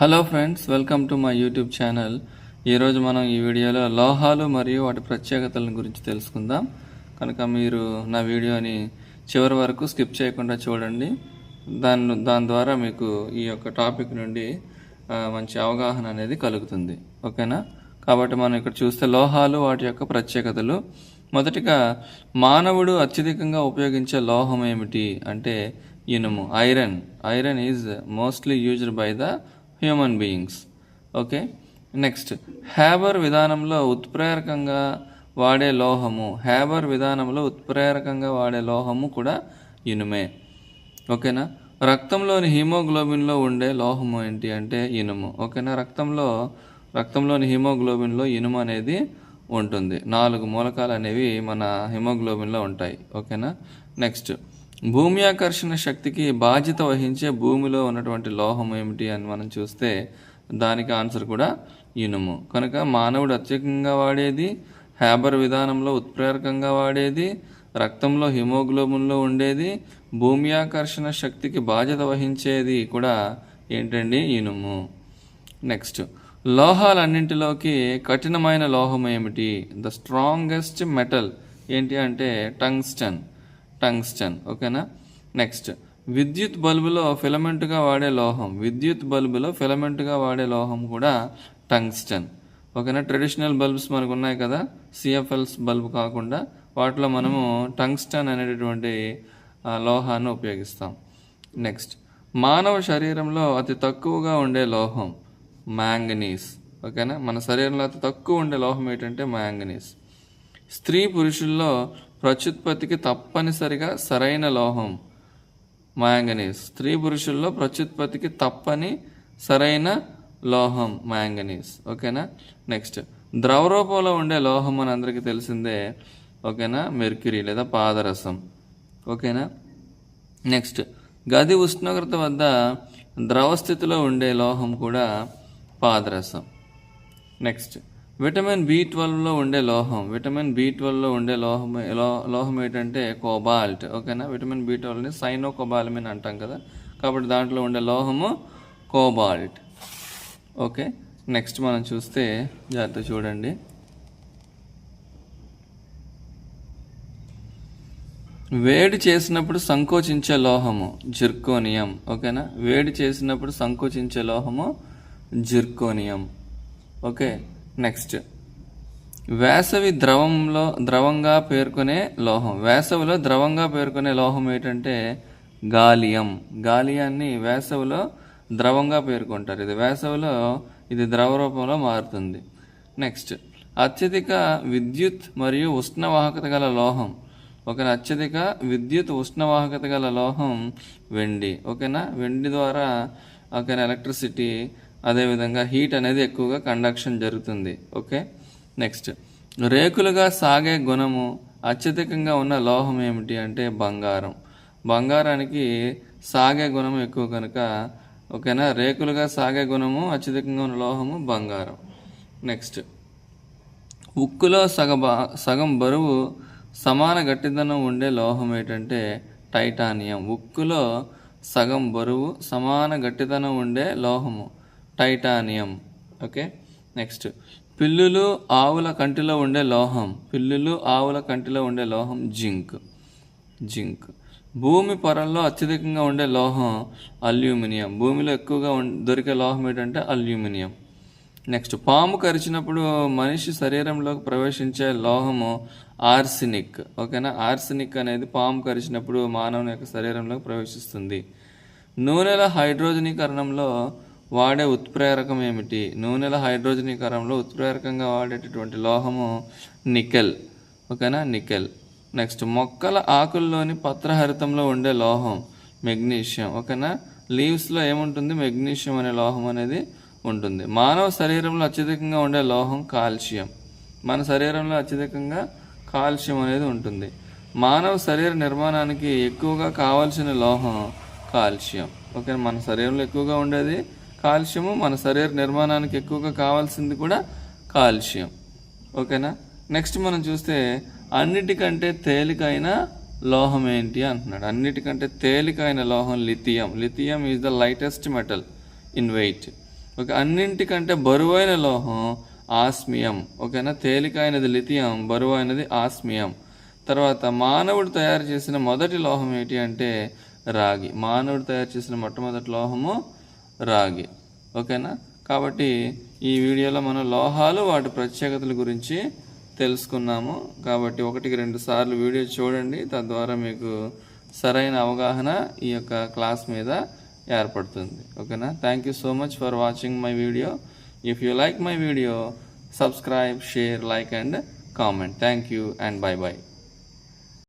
Hello friends welcome to my YouTube channel ఈరోజు మనం ఈ వీడియోలో లోహాలు మరియు వాటి ప్రత్యేకతల గురించి తెలుసుకుందాం. కనుక మీరు నా వీడియోని చివరి వరకు స్కిప్ చేయకుండా చూడండి. దాని దాని ద్వారా మీకు ఈ యొక్క టాపిక్ నుండి మంచి అవగాహన అనేది కలుగుతుంది. ఓకేనా? కాబట్టి మనం ఇక్కడ చూస్తే లోహాలు వాటి యొక్క ప్రత్యేకతలు. మొదటిగా మానవుడు అత్యధికంగా ఉపయోగించే లోహం ఏమిటి? అంటే ఇనుము iron. Iron is mostly used by the human beings okay next Haber విధానంలో ఉత్ప్రేరకంగా వాడే లోహము. హ్యాబర్ విధానంలో ఉత్ప్రేరకంగా వాడే లోహము కూడా ఇనుమే. ఓకేనా? రక్తంలోని హిమోగ్లోబిన్లో ఉండే లోహము ఏంటి అంటే ఇనుము. ఓకేనా? రక్తంలో రక్తంలోని హిమోగ్లోబిన్లో ఇనుము అనేది ఉంటుంది. నాలుగు మూలకాలు అనేవి మన హిమోగ్లోబిన్లో ఉంటాయి. ఓకేనా? నెక్స్ట్ భూమి ఆకర్షణ శక్తికి బాధ్యత వహించే భూమిలో ఉన్నటువంటి లోహం ఏమిటి అని మనం చూస్తే దానికి ఆన్సర్ కూడా ఇనుము. కనుక మానవుడు అత్యధికంగా వాడేది హ్యాబర్ విధానంలో ఉత్ప్రేరకంగా వాడేది రక్తంలో హిమోగ్లోబిన్లో ఉండేది భూమి ఆకర్షణ శక్తికి బాధ్యత వహించేది కూడా ఏంటండి? ఇనుము. నెక్స్ట్ లోహాలన్నింటిలోకి కఠినమైన లోహం ఏమిటి? ద స్ట్రాంగెస్ట్ మెటల్ ఏంటి అంటే టంగ్స్టన్. టంగ్స్టన్ ఓకేనా? నెక్స్ట్ విద్యుత్ బల్బులో ఫిలమెంట్గా వాడే లోహం విద్యుత్ బల్బులో ఫిలమెంట్గా వాడే లోహం కూడా టంగ్స్టన్ ఓకేనా? ట్రెడిషనల్ బల్బ్స్ మనకు ఉన్నాయి కదా సిఎఫ్ఎల్స్ బల్బ్ కాకుండా వాటిలో మనము టంగ్స్టన్ అనేటటువంటి లోహాన్ని ఉపయోగిస్తాం. నెక్స్ట్ మానవ శరీరంలో అతి తక్కువగా ఉండే లోహం మ్యాంగనీస్ ఓకేనా? మన శరీరంలో అతి తక్కువ ఉండే లోహం ఏంటంటే మ్యాంగనీస్. స్త్రీ పురుషుల్లో ప్రత్యుత్పత్తికి తప్పనిసరిగా సరైన లోహం. మ్యాంగనీస్. స్త్రీ పురుషుల్లో ప్రత్యుత్పత్తికి తప్పని సరైన లోహం మ్యాంగనీస్. ఓకేనా? నెక్స్ట్. ద్రవ రూపంలో ఉండే లోహం అని అందరికీ తెలిసిందే. ఓకేనా? మెర్క్యూరీ లేదా పాదరసం. ఓకేనా? నెక్స్ట్. గది ఉష్ణోగ్రత వద్ద ద్రవ స్థితిలో ఉండే లోహం కూడా పాదరసం. నెక్స్ట్. విటమిన్ బి ట్వెల్వ్లో ఉండే లోహం. విటమిన్ బి ట్వెల్వ్లో ఉండే లోహం లో- లోహం ఏంటంటే కోబాల్ట్ ఓకేనా? విటమిన్ బి ట్వెల్వ్ని సైనో కోబాలమిన్ అంటాం కదా? కాబట్టి దాంట్లో ఉండే లోహము కోబాల్ట్. ఓకే నెక్స్ట్ మనం చూస్తే జాగ్రత్త చూడండి. వేడి చేసినప్పుడు సంకోచించే లోహము జిర్కోనియం ఓకేనా? వేడి చేసినప్పుడు సంకోచించే లోహము జిర్కోనియం. ఓకే నెక్స్ట్ వేసవి ద్రవంలో ద్రవంగా పేర్కొనే లోహం. వేసవిలో ద్రవంగా పేర్కొనే లోహం ఏంటంటే గాలియం. గాలియాన్ని వేసవిలో ద్రవంగా పేర్కొంటారు. ఇది వేసవిలో ఇది ద్రవ రూపంలో మారుతుంది. నెక్స్ట్ అత్యధిక విద్యుత్ మరియు ఉష్ణవాహకత గల లోహం. ఓకేనా? అత్యధిక విద్యుత్ ఉష్ణవాహకత గల లోహం వెండి. ఓకేనా? వెండి ద్వారా ఓకేనా ఎలక్ట్రిసిటీ అదేవిధంగా హీట్ అనేది ఎక్కువగా కండక్షన్ జరుగుతుంది. ఓకే? నెక్స్ట్. రేకులుగా సాగే గుణము అత్యధికంగా ఉన్న లోహం ఏమిటి అంటే బంగారం. బంగారానికి సాగే గుణం ఎక్కువ కనుక ఓకేనా? రేకులుగా సాగే గుణము అత్యధికంగా ఉన్న లోహము బంగారం. నెక్స్ట్. ఉక్కులో సగ సగం బరువు సమాన గట్టిదనం ఉండే లోహం ఏంటంటే టైటానియం. ఉక్కులో సగం బరువు సమాన గట్టిదనం ఉండే లోహము. టైటానియం. ఓకే? నెక్స్ట్. పిల్లులు ఆవుల కంటిలో ఉండే లోహం. పిల్లులు ఆవుల కంటిలో ఉండే లోహం జింక్. జింక్. భూమి పొరల్లో అత్యధికంగా ఉండే లోహం అల్యూమినియం. భూమిలో ఎక్కువగా ఉం- దొరికే లోహం ఏంటంటే అల్యూమినియం. నెక్స్ట్. పాము కరిచినప్పుడు మనిషి శరీరంలోకి ప్రవేశించే లోహము ఆర్సినిక్. ఓకేనా? ఆర్సినిక్ అనేది పాము కరిచినప్పుడు మానవుని యొక్క శరీరంలోకి ప్రవేశిస్తుంది. నూనెల హైడ్రోజనీకరణంలో వాడే ఉత్ప్రేరకం ఏమిటి? నూనెల హైడ్రోజనీకరణంలో ఉత్ప్రేరకంగా వాడేటటువంటి లోహము నికెల్. ఓకేనా? నికెల్. నెక్స్ట్ మొక్కల ఆకుల్లోని పత్రహరితంలో ఉండే లోహం మెగ్నీషియం. ఓకేనా? లీవ్స్లో ఏముంటుంది? మెగ్నీషియం అనే లోహం అనేది ఉంటుంది. మానవ శరీరంలో అత్యధికంగా ఉండే లోహం కాల్షియం. మన శరీరంలో అత్యధికంగా కాల్షియం అనేది ఉంటుంది. మానవ శరీర నిర్మాణానికి ఎక్కువగా కావాల్సిన లోహం కాల్షియం. ఓకే మన శరీరంలో ఎక్కువగా ఉండేది కాల్షియము మన శరీర నిర్మాణానికి ఎక్కువగా కావాల్సింది కూడా కాల్షియం. ఓకేనా? నెక్స్ట్ మనం చూస్తే అన్నిటికంటే తేలికైన లోహం ఏంటి అంటున్నాడు. అన్నిటికంటే తేలికైన లోహం lithium. Lithium is the lightest metal in weight okay అన్నింటికంటే బరువైన లోహం ఆస్మియం. ఓకేనా? తేలికైనది లిథియం బరువైనది ఆస్మియం. తర్వాత మానవుడు తయారు చేసిన మొదటి లోహం ఏంటి అంటే రాగి. మానవుడు తయారు చేసిన మొట్టమొదటి లోహము రాగి. ఓకేనా? కాబట్టి ఈ వీడియోలో మనం లోహాలు వాటి ప్రత్యేకతల గురించి తెలుసుకున్నాము. కాబట్టి ఒకటికి రెండు సార్లు వీడియో చూడండి. తద్వారా మీకు సరైన అవగాహన ఈ యొక్క క్లాస్ మీద ఏర్పడుతుంది. ఓకేనా? Thank you so much for watching my video if you like my video subscribe share like and comment thank you and bye bye